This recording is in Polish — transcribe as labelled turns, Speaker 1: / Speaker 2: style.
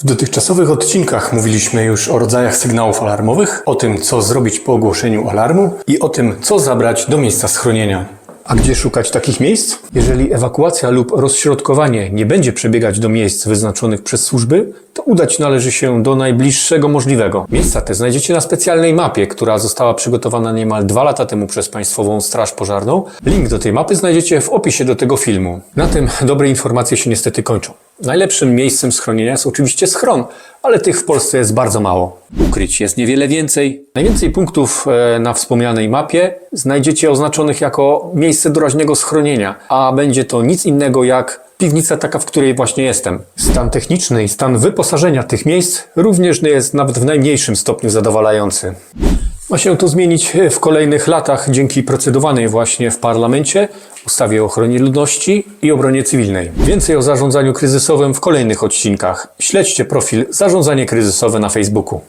Speaker 1: W dotychczasowych odcinkach mówiliśmy już o rodzajach sygnałów alarmowych, o tym, co zrobić po ogłoszeniu alarmu i o tym, co zabrać do miejsca schronienia. A gdzie szukać takich miejsc? Jeżeli ewakuacja lub rozśrodkowanie nie będzie przebiegać do miejsc wyznaczonych przez służby, to udać należy się do najbliższego możliwego. Miejsca te znajdziecie na specjalnej mapie, która została przygotowana niemal dwa lata temu przez Państwową Straż Pożarną. Link do tej mapy znajdziecie w opisie do tego filmu. Na tym dobre informacje się niestety kończą. Najlepszym miejscem schronienia jest oczywiście schron, ale tych w Polsce jest bardzo mało. Ukryć jest niewiele więcej. Najwięcej punktów e, na wspomnianej mapie znajdziecie oznaczonych jako miejsce doraźnego schronienia, a będzie to nic innego jak piwnica taka, w której właśnie jestem. Stan techniczny i stan wyposażenia tych miejsc również nie jest nawet w najmniejszym stopniu zadowalający. Ma się to zmienić w kolejnych latach dzięki procedowanej właśnie w parlamencie ustawie o ochronie ludności i obronie cywilnej. Więcej o zarządzaniu kryzysowym w kolejnych odcinkach. Śledźcie profil Zarządzanie Kryzysowe na Facebooku.